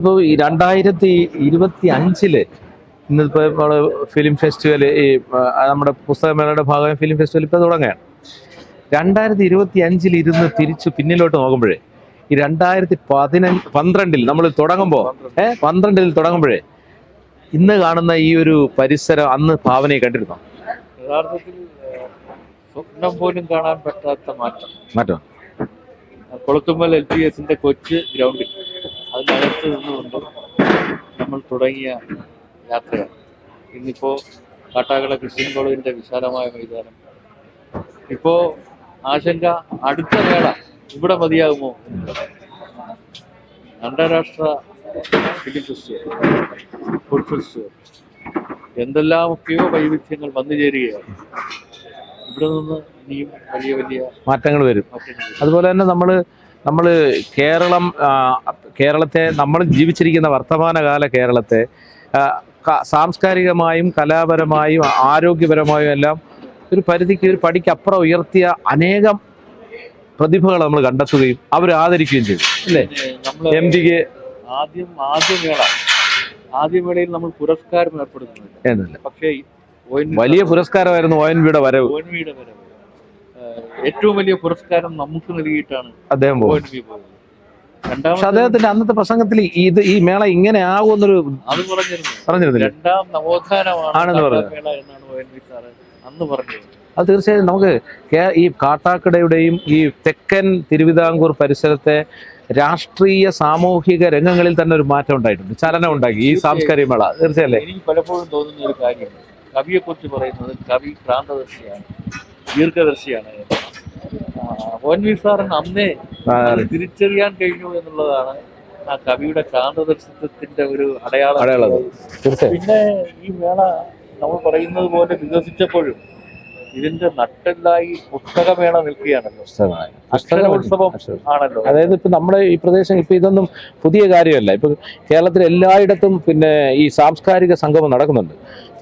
ഇപ്പോൾ ഈ രണ്ടായിരത്തി ഇരുപത്തി അഞ്ചിൽ ഇന്നിപ്പോ നമ്മൾ ഫിലിം ഫെസ്റ്റിവൽ ഈ നമ്മുടെ പുസ്തകമേളയുടെ ഭാഗമായ ഫിലിം ഫെസ്റ്റിവൽ ഇപ്പോൾ തുടങ്ങുകയാണ്. രണ്ടായിരത്തി ഇരുപത്തി അഞ്ചിൽ ഇരുന്ന് തിരിച്ച് പിന്നിലോട്ട് നോക്കുമ്പോഴേ ഈ രണ്ടായിരത്തി പതിനഞ്ച് പന്ത്രണ്ടിൽ നമ്മൾ തുടങ്ങുമ്പോൾ ഏഹ് പന്ത്രണ്ടിൽ തുടങ്ങുമ്പോഴേ ഇന്ന് കാണുന്ന ഈ ഒരു പരിസരം അന്ന് ഭാവനയെ കണ്ടിരുന്നോ? യഥാർത്ഥത്തിൽ സ്വപ്നം പോലും കാണാൻ പറ്റാത്ത മാറ്റം. മാറ്റം. കൊളത്തുമ്മൽ എൽ പി എസിന്റെ കൊച്ച് ഗ്രൗണ്ടിൽ. അതിനകത്ത് നിന്നുകൊണ്ട് നമ്മൾ തുടങ്ങിയ യാത്രയാണ്. ഇന്നിപ്പോൾ കാട്ടാക്കട ക്രിസ്ത്യൻ കോളേജിന്റെ വിശാലമായ മൈതാനം. ഇപ്പോൾ ആശങ്ക അടുത്ത വേള ഇവിടെ മതിയാകുമോ? അന്താരാഷ്ട്ര ഫിലിം ഫെസ്റ്റിവൽ ഫുഡ് ഫെസ്റ്റിവൽ. എന്തെല്ലാമൊക്കെയോ വൈവിധ്യങ്ങൾ വന്നു ചേരുകയാണ്. ഇവിടെ നിന്ന് ഇനിയും വലിയ വലിയ മാറ്റങ്ങൾ വരും. മാറ്റങ്ങൾ വരും. അതുപോലെ തന്നെ നമ്മൾ നമ്മൾ കേരളം കേരളത്തെ നമ്മൾ ജീവിച്ചിരിക്കുന്ന വർത്തമാനകാല കേരളത്തെ സാംസ്കാരികമായും കലാപരമായും ആരോഗ്യപരമായും എല്ലാം ഒരു പരിധിക്ക് ഒരു പടിക്കപ്പുറം ഉയർത്തിയ അനേകം പ്രതിഭകൾ നമ്മൾ കണ്ടെത്തുകയും അവർ ആദരിക്കുകയും ചെയ്തു. അല്ലേ? എം ഡിക്ക് ആദ്യം ആദ്യ മേള. ആദ്യ മേളയിൽ നമ്മൾ പുരസ്കാരം ഏർപ്പെടുത്തുന്നു പക്ഷേ വലിയ പുരസ്കാരമായിരുന്നു ഒ എൻ വിയുടെ വരവ്. ONV യുടെ വരവ്. ഏഹ്, ഏറ്റവും വലിയ പുരസ്കാരം നമുക്ക് നൽകിയിട്ടാണ് അദ്ദേഹം പോയത് പക്ഷെ അദ്ദേഹത്തിന്റെ അന്നത്തെ പ്രസംഗത്തിൽ ഇത് ഈ മേള ഇങ്ങനെ ആകുമെന്നൊരു അത് പറഞ്ഞിരുന്നു. പറഞ്ഞിരുന്നില്ല. രണ്ടാം നവോത്ഥാനമാണ് ആണെന്ന് പറഞ്ഞു. കാട്ടാ മേള എന്നാണ് ഒ എൻ വി സാറ് അന്ന് പറഞ്ഞത്. അത് തീർച്ചയായും നമുക്ക് ഈ കാട്ടാക്കടയുടെയും ഈ തെക്കൻ തിരുവിതാംകൂർ പരിസരത്തെ രാഷ്ട്രീയ സാമൂഹിക രംഗങ്ങളിൽ തന്നെ ഒരു മാറ്റം ഉണ്ടായിട്ടുണ്ട്. ചലനം ഉണ്ടാക്കി ഈ സാംസ്കാരിക മേള. തീർച്ചയല്ലേ? എനിക്ക് പലപ്പോഴും തോന്നുന്ന ഒരു കാര്യമാണ് കവിയെ കുറിച്ച് പറയുന്നത് കവി ക്രാന്തദർശിയാണ്. ദീർഘദർശിയാണ്. ആ, ഒ എൻ വി സാറിന് അന്നേ തിരിച്ചറിയാൻ കഴിഞ്ഞു എന്നുള്ളതാണ് ആ കവിയുടെ കാന്തദർശിത്വത്തിന്റെ ഒരു അടയാളം. പിന്നെ ഈ മേള നമ്മൾ പറയുന്നത് പോലെ വികസിച്ചപ്പോഴും ഇതിന്റെ നട്ടെല്ലായി പുസ്തകമേള നിൽക്കുകയാണല്ലോ. അക്ഷരോത്സവം ആണല്ലോ. അതായത് ഇപ്പൊ നമ്മുടെ ഈ പ്രദേശം ഇപ്പൊ ഇതൊന്നും പുതിയ കാര്യമല്ല. ഇപ്പൊ കേരളത്തിൽ എല്ലായിടത്തും പിന്നെ ഈ സാംസ്കാരിക സംഗമം നടക്കുന്നുണ്ട്.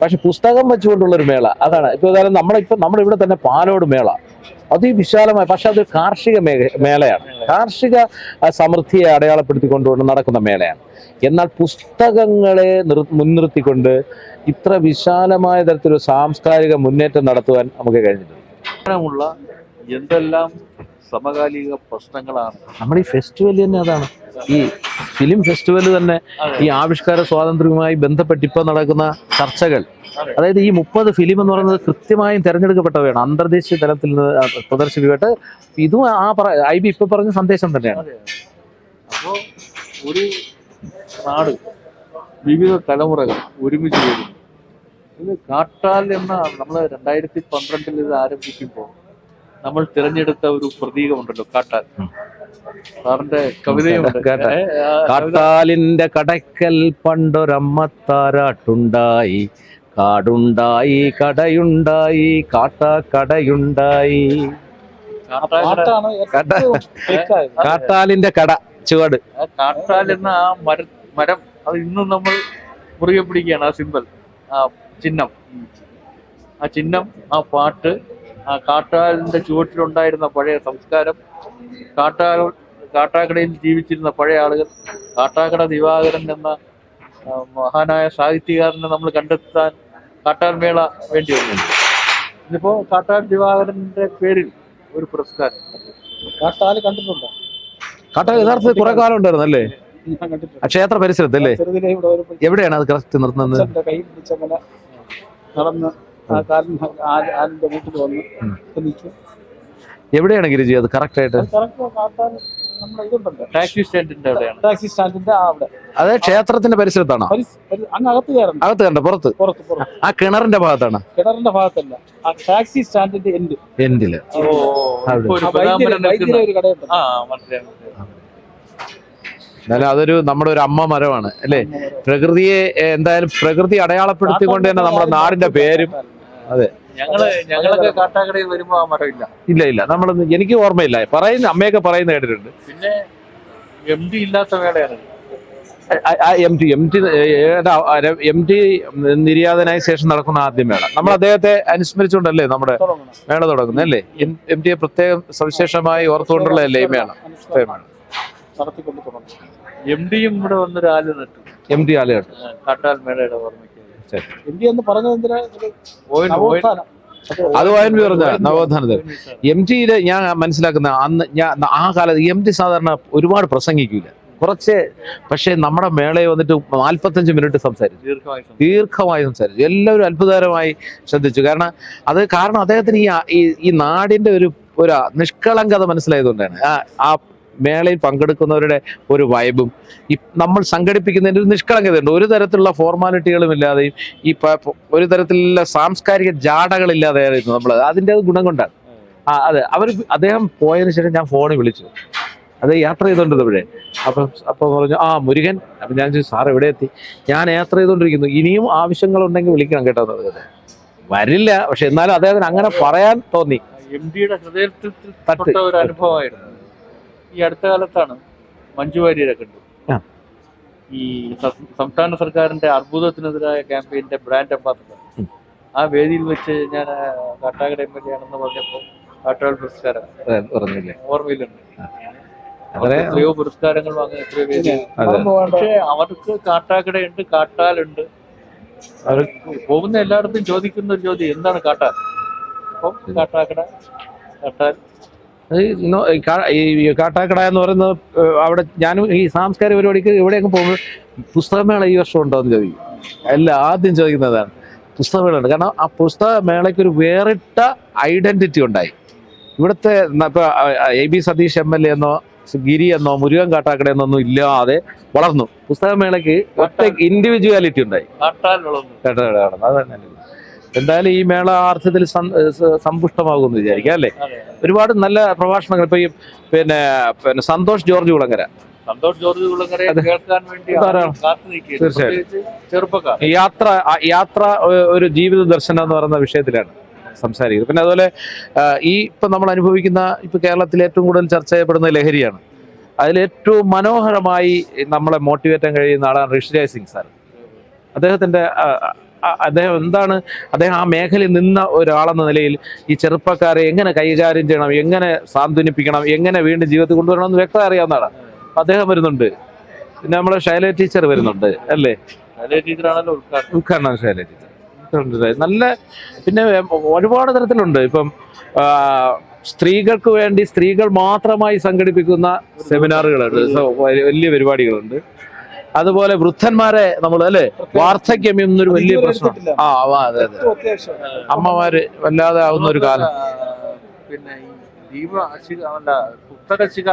പക്ഷെ പുസ്തകം വെച്ചുകൊണ്ടുള്ള ഒരു മേള. അതാണ്. ഇപ്പോൾ കാരണം നമ്മളിപ്പോൾ ഇപ്പൊ നമ്മുടെ ഇവിടെ തന്നെ പാലോട് മേള. അതിവിശാലമായ പക്ഷെ അതൊരു കാർഷിക മേഖ മേളയാണ്. കാർഷിക സമൃദ്ധിയെ അടയാളപ്പെടുത്തിക്കൊണ്ടുകൊണ്ട് നടക്കുന്ന മേളയാണ്. എന്നാൽ പുസ്തകങ്ങളെ നിർ മുൻനിർത്തിക്കൊണ്ട് ഇത്ര വിശാലമായ തരത്തിലൊരു സാംസ്കാരിക മുന്നേറ്റം നടത്തുവാൻ നമുക്ക് കഴിഞ്ഞിട്ടുണ്ട്. എന്തെല്ലാം സമകാലിക പ്രശ്നങ്ങളാണ്. നമ്മുടെ ഈ ഫെസ്റ്റിവൽ തന്നെ അതാണ്. ഈ ഫിലിം ഫെസ്റ്റിവൽ തന്നെ ഈ ആവിഷ്കാര സ്വാതന്ത്ര്യവുമായി ബന്ധപ്പെട്ട് ഇപ്പോൾ നടക്കുന്ന ചർച്ചകൾ. അതായത് ഈ മുപ്പത് ഫിലിം എന്ന് പറയുന്നത് കൃത്യമായും തിരഞ്ഞെടുക്കപ്പെട്ടവയാണ്. അന്തർദേശീയ തലത്തിൽ നിന്ന് പ്രദർശിപ്പിക്കട്ടെ ഇതും ആ പറ ഐ ബി ഇപ്പൊ പറഞ്ഞ സന്ദേശം തന്നെയാണ്. അപ്പോൾ അപ്പോ ഒരു നാട് വിവിധ തലമുറകൾ ഒരുമിച്ച് വരുന്നു ഇത് കാട്ടാൽ എന്ന നമ്മൾ രണ്ടായിരത്തി പന്ത്രണ്ടിൽ ഇത് ആരംഭിക്കുമ്പോൾ നമ്മൾ തിരഞ്ഞെടുത്ത ഒരു പ്രതീകമുണ്ടല്ലോ കാട്ടാൽ. സാറിന്റെ കവിതയുണ്ട്. കാട്ടാലിന്റെ കടക്കൽ പണ്ടൊരമ്മത്താരാട്ടുണ്ടായി കാടുണ്ടായി കടയുണ്ടായി കാട്ടാ കടയുണ്ടായി. കാട്ടാലിന്റെ കട ചുവട്. കാട്ടാൽ എന്ന ആ മര മരം അത് ഇന്നും നമ്മൾ മുറുകെ പിടിക്കുകയാണ് ആ സിമ്പൽ ആ ചിഹ്നം. ആ ചിഹ്നം ആ പാട്ട് ആ കാട്ടാലിന്റെ ചുവട്ടിലുണ്ടായിരുന്ന പഴയ സംസ്കാരം കാട്ടാൽ കാട്ടാക്കടയിൽ ജീവിച്ചിരുന്ന പഴയ ആളുകൾ കാട്ടാക്കട ദിവാകരൻ എന്ന മഹാനായ സാഹിത്യകാരനെ നമ്മൾ കണ്ടെത്താൻ കാട്ടാൽ മേള വേണ്ടി വന്നു ഇതിപ്പോ കാട്ടാൽ ദിവാകരന്റെ പേരിൽ ഒരു പുരസ്കാരം. കാട്ടാൽ കണ്ടിട്ടുണ്ടോ? കാട്ടാൽ യഥാർത്ഥത്തിൽ കുറെ കാലം ഉണ്ടായിരുന്നു അല്ലേ? ക്ഷേത്ര പരിസരത്ത് അല്ലേ? എവിടെയാണ് അത് കറക്റ്റ് നിർത്തുന്നത്? നടന്ന് ആ കാലിന് ആ- ആലിന്റെ വീട്ടിൽ വന്ന് നിൽക്കും. എവിടെയാണ് ഗിരിജി അത് കറക്റ്റ് ആയിട്ട് ടാക്സി സ്റ്റാൻഡിന്റെ അവിടെയാണ് ടാക്സി സ്റ്റാൻഡിന്റെ അവിടെ. അത് ക്ഷേത്രത്തിന്റെ പരിസരത്താണോ? അകത്ത് കയറണം. അകത്ത് കണ്ട പുറത്ത്. പുറത്ത് ആ കിണറിന്റെ ഭാഗത്താണ്. കിണറിന്റെ ഭാഗത്തല്ല. ആ ടാക്സി സ്റ്റാൻഡിന്റെ എൻഡ് എൻഡിൽ. എന്നാലും അതൊരു നമ്മുടെ ഒരു അമ്മ മരമാണ് അല്ലേ? പ്രകൃതിയെ എന്തായാലും പ്രകൃതി അടയാളപ്പെടുത്തിക്കൊണ്ട് തന്നെ നമ്മുടെ നാടിന്റെ പേരും ഞങ്ങൾ ഞങ്ങളൊക്കെ കാട്ടാക്കടയിൽ വരുമ്പോ ആ മരം ഇല്ല. ഇല്ല ഇല്ല. നമ്മൾ എനിക്ക് ഓർമ്മയില്ല. പറയുന്ന അമ്മയൊക്കെ പറയുന്ന കേട്ടിട്ടുണ്ട്. പിന്നെ എം ടി ഇല്ലാത്ത വേളയാണ് M T M T M T നിര്യാതനായ ശേഷം നടക്കുന്ന ആദ്യ മേള. നമ്മൾ അദ്ദേഹത്തെ അനുസ്മരിച്ചുകൊണ്ടല്ലേ നമ്മുടെ മേള തുടങ്ങുന്നത് അല്ലേ? എം ടിയെ പ്രത്യേകം സവിശേഷമായി ഓർത്തുകൊണ്ടുള്ള അല്ലേ ഈ മേള? നടത്തിക്കൊണ്ട് എം ഡിയും ഇവിടെ വന്നൊരു ആൽ നട്ടു. എം ഡി ആലയാണ് നട്ടു കാട്ടാൽ മേളയുടെ ഓർമ്മയ്ക്ക് ഇന്ത്യ എന്ന് പറഞ്ഞത് എന്തിനാ? നവോത്ഥാനം. അത് വായന പറഞ്ഞ നവോത്ഥാനത്തിൽ എം ടിയിലെ ഞാൻ മനസ്സിലാക്കുന്ന അന്ന് ഞാൻ ആ കാലത്ത് എം ടി സാധാരണ ഒരുപാട് പ്രസംഗിക്കൂല. കുറച്ച് പക്ഷേ നമ്മുടെ മേളയെ വന്നിട്ട് നാൽപ്പത്തഞ്ച് മിനിറ്റ് സംസാരിച്ചു. ദീർഘമായി സംസാരിച്ചു. എല്ലാവരും അത്ഭുതകരമായി ശ്രദ്ധിച്ചു. കാരണം അത് കാരണം അദ്ദേഹത്തിന് ഈ ഈ ഈ നാടിന്റെ ഒരു ഒരു നിഷ്കളങ്കത മനസ്സിലായതുകൊണ്ടാണ് ആ ആ മേളയിൽ പങ്കെടുക്കുന്നവരുടെ ഒരു വൈബും. ഈ നമ്മൾ സംഘടിപ്പിക്കുന്നതിന്റെ ഒരു നിഷ്കളങ്കതയുണ്ട്. ഒരു തരത്തിലുള്ള ഫോർമാലിറ്റികളും ഇല്ലാതെയും ഈ ഒരു തരത്തിലുള്ള സാംസ്കാരിക ജാടകളില്ലാതെയായിരുന്നു നമ്മൾ. അതിന്റെ അത് ഗുണം കൊണ്ടാണ്. ആ അതെ. അവർ അദ്ദേഹം പോയതിനു ശേഷം ഞാൻ ഫോണിൽ വിളിച്ചു. അത് യാത്ര ചെയ്തുകൊണ്ടിരുന്നപ്പോഴേ അപ്പം അപ്പം പറഞ്ഞു ആ മുരുകൻ. അപ്പം ഞാൻ ചോദിച്ചു സാർ എവിടെ എത്തി? ഞാൻ യാത്ര ചെയ്തുകൊണ്ടിരിക്കുന്നു. ഇനിയും ആവശ്യങ്ങളുണ്ടെങ്കിൽ വിളിക്കണം കേട്ടോ എന്ന് പറഞ്ഞത്. വരില്ല. പക്ഷെ എന്നാലും അദ്ദേഹത്തിന് അങ്ങനെ പറയാൻ തോന്നി. എം ഡിയുടെ ഹൃദയത്തിൽ. തൊട്ട. ഒരു അനുഭവമായിരുന്നു. ഈ അടുത്ത കാലത്താണ് മഞ്ജു വാര്യരെ കണ്ടു ഈ സംസ്ഥാന സർക്കാരിന്റെ അർബുദത്തിനെതിരായ ക്യാമ്പയിന്റെ ബ്രാൻഡ് അംബാസഡർ. ആ വേദിയിൽ വെച്ച് ഞാൻ Kattakada Kattakada M L A ആണെന്ന് പറഞ്ഞപ്പോൾ കാട്ടാൾ പുരസ്കാരം. അതെ, പറഞ്ഞില്ലേ? ഓർമ്മയിലുണ്ട്. എത്രയോ പുരസ്കാരങ്ങൾ വാങ്ങുന്ന എത്രയോ വേദി അതെ. പക്ഷേ അവർക്ക് കാട്ടാക്കടയുണ്ട് കാട്ടാലുണ്ട് അവർ പോകുന്ന എല്ലായിടത്തും ചോദിക്കുന്ന ഒരു ചോദ്യം എന്താണ് കാട്ടാൽ അപ്പം കാട്ടാക്കട കാട്ടാൽ ഈ കാട്ടാക്കട എന്ന് പറയുന്നത് അവിടെ ഞാനും ഈ സാംസ്കാരിക പരിപാടിക്ക് എവിടെയൊക്കെ പോകുമ്പോൾ പുസ്തകമേള ഈ വർഷം ഉണ്ടോ എന്ന് ചോദിക്കും. അല്ല ആദ്യം ചോദിക്കുന്നതാണ്. പുസ്തകമേള ഉണ്ട് കാരണം ആ പുസ്തകമേളയ്ക്ക് ഒരു വേറിട്ട ഐഡന്റിറ്റി ഉണ്ടായി. ഇവിടുത്തെ ഇപ്പോൾ ഇപ്പൊ A B Satheesh M L A എന്നോ ഗിരി എന്നോ മുരുകൻ കാട്ടാക്കട എന്നൊന്നും ഇല്ലാതെ വളർന്നു. പുസ്തകമേളയ്ക്ക് ഒറ്റ ഇൻഡിവിജ്വാലിറ്റി ഉണ്ടായി. വളർന്നു. അതാണ് എന്തായാലും ഈ മേള ആർത്ഥത്തിൽ സമ്പുഷ്ടമാകുമെന്ന് വിചാരിക്കാം അല്ലേ? ഒരുപാട് നല്ല പ്രഭാഷണങ്ങൾ ഇപ്പൊ ഈ പിന്നെ പിന്നെ സന്തോഷ് ജോർജ് കുളങ്ങര. സന്തോഷ് ജോർജ് കുളങ്ങരയെ. കേൾക്കാൻ വേണ്ടി യാത്ര യാത്ര ഒരു ജീവിത ദർശനം എന്ന് പറയുന്ന വിഷയത്തിലാണ് സംസാരിക്കുന്നത്. പിന്നെ അതുപോലെ ഈ ഇപ്പൊ നമ്മൾ അനുഭവിക്കുന്ന ഇപ്പൊ കേരളത്തിൽ ഏറ്റവും കൂടുതൽ ചർച്ച ചെയ്യപ്പെടുന്ന ലഹരിയാണ്. അതിൽ ഏറ്റവും മനോഹരമായി നമ്മളെ മോട്ടിവേറ്റ് ചെയ്യാൻ കഴിയുന്ന ആളാണ് ഋഷിരാജ് സിംഗ് സാർ. അദ്ദേഹത്തിന്റെ അദ്ദേഹം എന്താണ് അദ്ദേഹം ആ മേഖലയിൽ നിന്ന ഒരാളെന്ന നിലയിൽ ഈ ചെറുപ്പക്കാരെ എങ്ങനെ കൈകാര്യം ചെയ്യണം എങ്ങനെ സാന്ത്വനിപ്പിക്കണം എങ്ങനെ വീണ്ടും ജീവിതത്തിൽ കൊണ്ടുവരണം എന്ന് വ്യക്തത അറിയാവുന്നതാണ്. അദ്ദേഹം വരുന്നുണ്ട്. പിന്നെ നമ്മളെ ശൈല ടീച്ചർ വരുന്നുണ്ട് അല്ലേ? ഉദ്ഘാടനം. ശൈല ടീച്ചർ. നല്ല പിന്നെ ഒരുപാട് തരത്തിലുണ്ട്. ഇപ്പം സ്ത്രീകൾക്ക് വേണ്ടി സ്ത്രീകൾ മാത്രമായി സംഘടിപ്പിക്കുന്ന സെമിനാറുകളുണ്ട് വലിയ പരിപാടികളുണ്ട്. അതുപോലെ വൃദ്ധന്മാരെ നമ്മൾ അല്ലെ? വാർദ്ധക്യം എന്നൊരു വലിയ പ്രശ്നം. ആ അതെ അതെ. അമ്മമാര് വല്ലാതെ ആവുന്ന ഒരു കാലം. പിന്നെ പുസ്തകശിക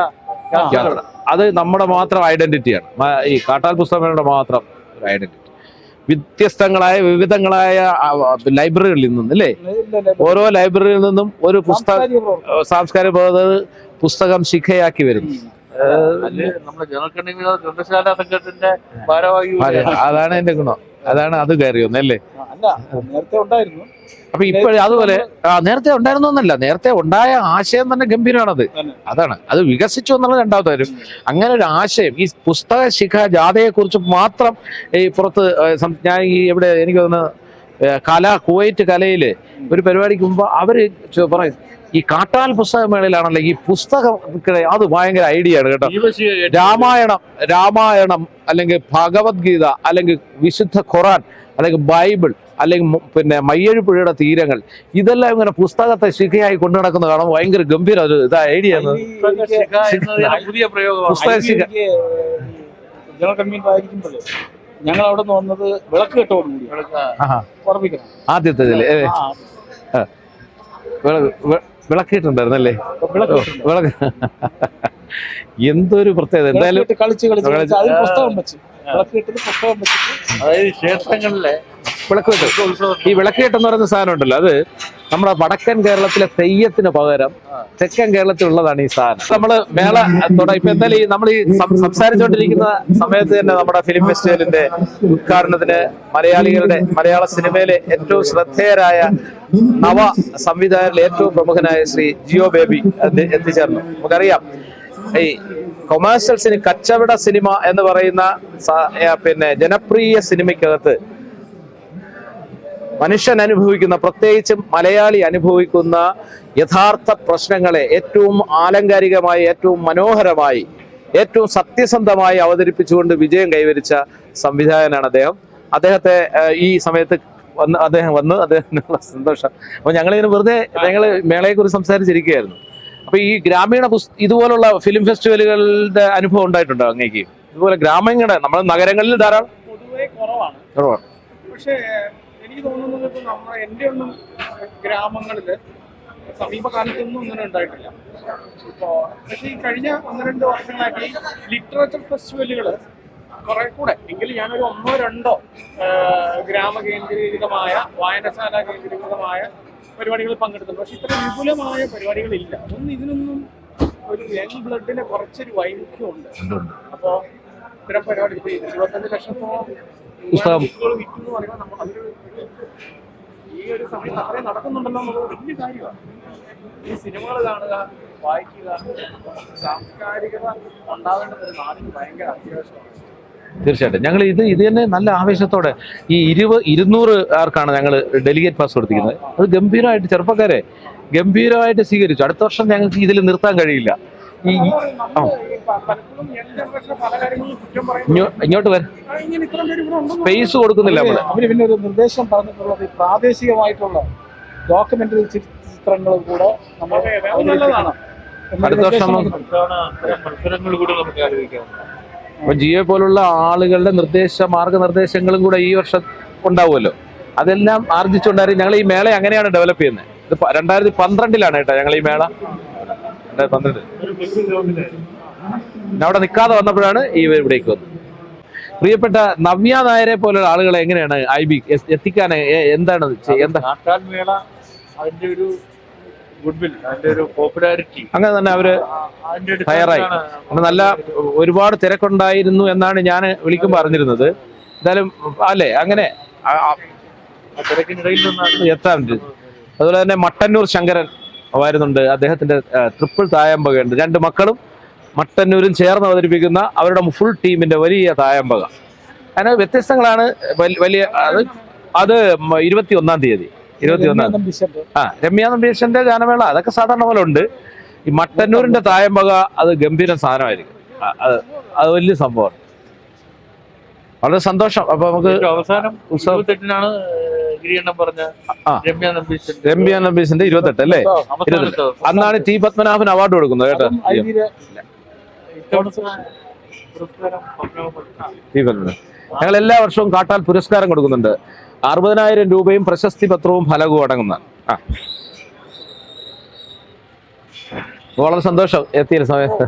അത് നമ്മുടെ മാത്രം ഐഡന്റിറ്റിയാണ്. ഈ കാട്ടാൽ പുസ്തകങ്ങളുടെ മാത്രം ഒരു ഐഡന്റിറ്റി. വ്യത്യസ്തങ്ങളായ വിവിധങ്ങളായ ലൈബ്രറികളിൽ നിന്നും അല്ലേ. ഓരോ ലൈബ്രറിയിൽ നിന്നും ഒരു പുസ്തക സാംസ്കാരിക പുസ്തകം ശിഖയാക്കി വരും അല്ലെ നമ്മുടെ ജനറൽ കൺവീനർ ഗ്രന്ഥശാല സംഘത്തിന്റെ ഭാരവാഹി അതെ, അതാണ് എന്റെ ഗുണം. അതാണ് അത് കയറി വന്നല്ലേ നേരത്തെ ഉണ്ടായിരുന്നു. അപ്പൊ ഇപ്പോഴും അതുപോലെ ആ, നേരത്തെ ഉണ്ടായിരുന്നു എന്നല്ല. നേരത്തെ ഉണ്ടായ ആശയം തന്നെ ഗംഭീരമാണത്. അത് അതാണ്. അത് വികസിച്ചു എന്നുള്ള രണ്ടാമത്തെ കാര്യം. അങ്ങനെ ഒരു ആശയം ഈ പുസ്തക ശിഖ ജാഥയെ കുറിച്ച് മാത്രം ഈ പുറത്ത് ഞാൻ ഈ എവിടെ എനിക്ക് തോന്നുന്നു കല കുവൈറ്റ് കലയിൽ ഒരു പരിപാടിക്ക് മുമ്പ് അവർ പറയും ഈ കാട്ടാൽ പുസ്തകമേളയിലാണല്ലോ ഈ പുസ്തകം അത് ഭയങ്കര ഐഡിയ ആണ് കേട്ടോ. രാമായണം രാമായണം അല്ലെങ്കിൽ ഭഗവത്ഗീത അല്ലെങ്കിൽ വിശുദ്ധ ഖുറാൻ അല്ലെങ്കിൽ ബൈബിൾ അല്ലെങ്കിൽ പിന്നെ മയ്യഴിപ്പുഴയുടെ തീരങ്ങൾ ഇതെല്ലാം ഇങ്ങനെ പുസ്തകത്തെ ശിഖയായി കൊണ്ടു നടക്കുന്ന കാണാൻ ഭയങ്കര ഗംഭീര ഒരു ഇതാ ഐഡിയ പുതിയ പുസ്തക ശിഖ. എനിക്ക് ജനറൽ കൺവീനർ ആയിരിക്കുമ്പോൾ ഞങ്ങൾ അവിടെ നിന്ന് വന്നത് വിളക്ക് കെട്ടോടുകൂടി ആദ്യത്തെ വിളക്ക് ഓ, കെട്ടുന്നു. വിളക്ക്. എന്തൊരു പ്രത്യേകത. എന്തായാലും കളിച്ച് കളിച്ച് പുസ്തകം വെച്ച്. അതായത് ക്ഷേത്രങ്ങളിലെ വിളക്ക് കെട്ട്. ഈ വിളക്ക് കെട്ടെന്ന് പറയുന്ന സാധനം ഉണ്ടല്ലോ അത് നമ്മുടെ വടക്കൻ കേരളത്തിലെ തെയ്യത്തിന് പകരം തെക്കൻ കേരളത്തിലുള്ളതാണ് ഈ സാധനം. നമ്മൾ മേള തുടങ്ങി ഇപ്പൊ എന്തായാലും ഈ നമ്മൾ ഈ സംസാരിച്ചുകൊണ്ടിരിക്കുന്ന സമയത്ത് തന്നെ നമ്മുടെ ഫിലിം ഫെസ്റ്റിവലിന്റെ ഉദ്ഘാടനത്തിന് മലയാളികളുടെ മലയാള സിനിമയിലെ ഏറ്റവും ശ്രദ്ധേയരായ നവ സംവിധായകരിൽ ഏറ്റവും പ്രമുഖനായ ശ്രീ ജിയോ ബേബി എത്തി- എത്തിച്ചേർന്നു. നമുക്കറിയാം. ഈ കൊമേഴ്സ്യൽ സിനിമ കച്ചവട സിനിമ എന്ന് പറയുന്ന പിന്നെ ജനപ്രിയ സിനിമയ്ക്കകത്ത് മനുഷ്യൻ അനുഭവിക്കുന്ന പ്രത്യേകിച്ചും മലയാളി അനുഭവിക്കുന്ന യഥാർത്ഥ പ്രശ്നങ്ങളെ ഏറ്റവും ആലങ്കാരികമായി ഏറ്റവും മനോഹരമായി ഏറ്റവും സത്യസന്ധമായി അവതരിപ്പിച്ചുകൊണ്ട് വിജയം കൈവരിച്ച സംവിധായകനാണ് അദ്ദേഹം. അദ്ദേഹത്തെ ഈ സമയത്ത് വന്ന് അദ്ദേഹം വന്ന് അദ്ദേഹത്തിനുള്ള സന്തോഷം. അപ്പൊ ഞങ്ങൾ ഇതിന് വെറുതെ ഞങ്ങൾ മേളയെക്കുറിച്ച് സംസാരിച്ചിരിക്കുകയായിരുന്നു. അപ്പൊ ഈ ഗ്രാമീണ ഇതുപോലുള്ള ഫിലിം ഫെസ്റ്റിവലുകളുടെ അനുഭവം ഉണ്ടായിട്ടുണ്ടോ അങ്ങേക്ക്? ഇതുപോലെ ഗ്രാമങ്ങളുടെ നമ്മൾ നഗരങ്ങളിൽ ധാരാളം? കുറവാണ്. കുറവാണ്. പക്ഷേ എനിക്ക് തോന്നുന്നത് ഇപ്പൊ നമ്മുടെ എന്റെ ഒന്നും ഗ്രാമങ്ങളിൽ സമീപകാലത്തൊന്നും അങ്ങനെ ഉണ്ടായിട്ടില്ല. ഇപ്പോ പക്ഷേ ഈ കഴിഞ്ഞ ഒന്ന് രണ്ട് വർഷങ്ങളായിട്ട് ലിറ്ററേച്ചർ ഫെസ്റ്റിവലുകൾ കുറെ കൂടെ. എങ്കിലും ഞാനൊരു ഒന്നോ രണ്ടോ ഗ്രാമ കേന്ദ്രീകൃതമായ വായനശാല കേന്ദ്രീകൃതമായ പരിപാടികൾ പങ്കെടുത്തു പക്ഷെ ഇത്ര വിപുലമായ പരിപാടികളില്ല. അതൊന്നും ഇതിനൊന്നും ഒരു യങ് ബ്ലഡിന് കുറച്ചൊരു വൈമുഖ്യമുണ്ട്. അപ്പോ ഇത്തരം പരിപാടി ഇപ്പൊ ഇരുപത്തഞ്ച് ലക്ഷത്തോളം പുസ്തകം. ഈ ഒരു സമയത്ത് നടക്കുന്നുണ്ടല്ലോ എന്നുള്ളത് വലിയ കാര്യമാണ്. ഈ സിനിമകൾ കാണുക വായിക്കുക സാംസ്കാരികത ഉണ്ടാവേണ്ടത് ഒരു നാടിന് ഭയങ്കര അത്യാവശ്യമാണ്. തീർച്ചയായിട്ടും. ഞങ്ങൾ ഇത് ഇത് തന്നെ നല്ല ആവേശത്തോടെ ഈ ഇരുപത് ഇരുന്നൂറ് ആർക്കാണ് ഞങ്ങൾ ഡെലിഗേറ്റ് പാസ് കൊടുത്തിരിക്കുന്നത്. അത് ഗംഭീരമായിട്ട് ചെറുപ്പക്കാരെ ഗംഭീരമായിട്ട് സ്വീകരിച്ചു. അടുത്ത വർഷം ഞങ്ങൾക്ക് ഇതിൽ നിർത്താൻ കഴിയില്ല. ഈ ഇങ്ങോട്ട് വരാം. സ്പേസ് കൊടുക്കുന്നില്ല നമ്മൾ. അവർ പിന്നെ ഒരു നിർദ്ദേശം പറഞ്ഞിട്ടുള്ളത് ഈ പ്രാദേശികമായിട്ടുള്ള ഡോക്യുമെന്ററി ചിത്രങ്ങളും കൂടെ നമ്മൾ അടുത്ത വർഷം അപ്പൊ ജിയോ പോലുള്ള ആളുകളുടെ നിർദ്ദേശ മാർഗനിർദ്ദേശങ്ങളും കൂടെ ഈ വർഷം ഉണ്ടാവുമല്ലോ. അതെല്ലാം ആർജിച്ചുകൊണ്ടായിരുന്നു ഞങ്ങൾ ഈ മേള അങ്ങനെയാണ് ഡെവലപ്പ് ചെയ്യുന്നത്. ഇത് രണ്ടായിരത്തി പന്ത്രണ്ടിലാണ് കേട്ടോ ഞങ്ങൾ ഈ മേള. രണ്ടായിരത്തി പന്ത്രണ്ട് പിന്നെ അവിടെ നിൽക്കാതെ വന്നപ്പോഴാണ് ഈ ഇവിടേക്ക് വന്നത്. പ്രിയപ്പെട്ട നവ്യ നായരെ പോലുള്ള ആളുകളെ എങ്ങനെയാണ് ഐ ബി എത്തിക്കാൻ എന്താണ് അതിന്റെ ഒരു ഗുഡ്വിൽ അതിന്റെ ഒരു പോപ്പുലാരിറ്റി. അങ്ങനെ തന്നെ അവർ തയ്യാറായി. നല്ല ഒരുപാട് തിരക്കുണ്ടായിരുന്നു എന്നാണ് ഞാൻ വിളിക്കുമ്പോൾ അറിഞ്ഞിരുന്നത്. എന്തായാലും അല്ലേ അങ്ങനെ എത്താൻ അതുപോലെ തന്നെ മട്ടന്നൂർ ശങ്കരൻ വരുന്നുണ്ട്. അദ്ദേഹത്തിന്റെ ട്രിപ്പിൾ തായമ്പകയുണ്ട് രണ്ട് മക്കളും മട്ടന്നൂരും ചേർന്ന് അവതരിപ്പിക്കുന്ന അവരുടെ ഫുൾ ടീമിന്റെ വലിയ തായമ്പക. അങ്ങനെ വ്യത്യസ്തങ്ങളാണ്. വലിയ അത് അത് ഇരുപത്തി ഒന്നാം തീയതി. ഇരുപത്തി ഒന്നാം ആ രമ്യ നമ്പീഷന്റെ ഗാനമേള. അതൊക്കെ സാധാരണ പോലെ ഉണ്ട്. ഈ മട്ടന്നൂരിന്റെ തായമ്പക അത് ഗംഭീര സാധനമായിരിക്കും. അത് അത് വലിയ സംഭവമാണ്. വളരെ സന്തോഷം. അപ്പൊ നമുക്ക് അവസാനം ഉത്സവത്തെട്ടിനാണ് ഗിരിയണ്ണം പറഞ്ഞ. രമ്യ നമ്പീശൻ രമ്യ നമ്പീശന്റെ ഇരുപത്തെട്ട് അല്ലേ? അന്നാണ് ടി പത്മനാഭൻ അവാർഡ് കൊടുക്കുന്നത് കേട്ടോ. പത്മനാഭൻ. ടി പത്മനാഭൻ. ഞങ്ങൾ എല്ലാ വർഷവും കാട്ടാൽ പുരസ്കാരം കൊടുക്കുന്നുണ്ട്. അറുപതിനായിരം രൂപയും പ്രശസ്തി പത്രവും ഫലകവും അടങ്ങുന്ന ആ. വളരെ സന്തോഷം എത്തിയ സമയത്ത്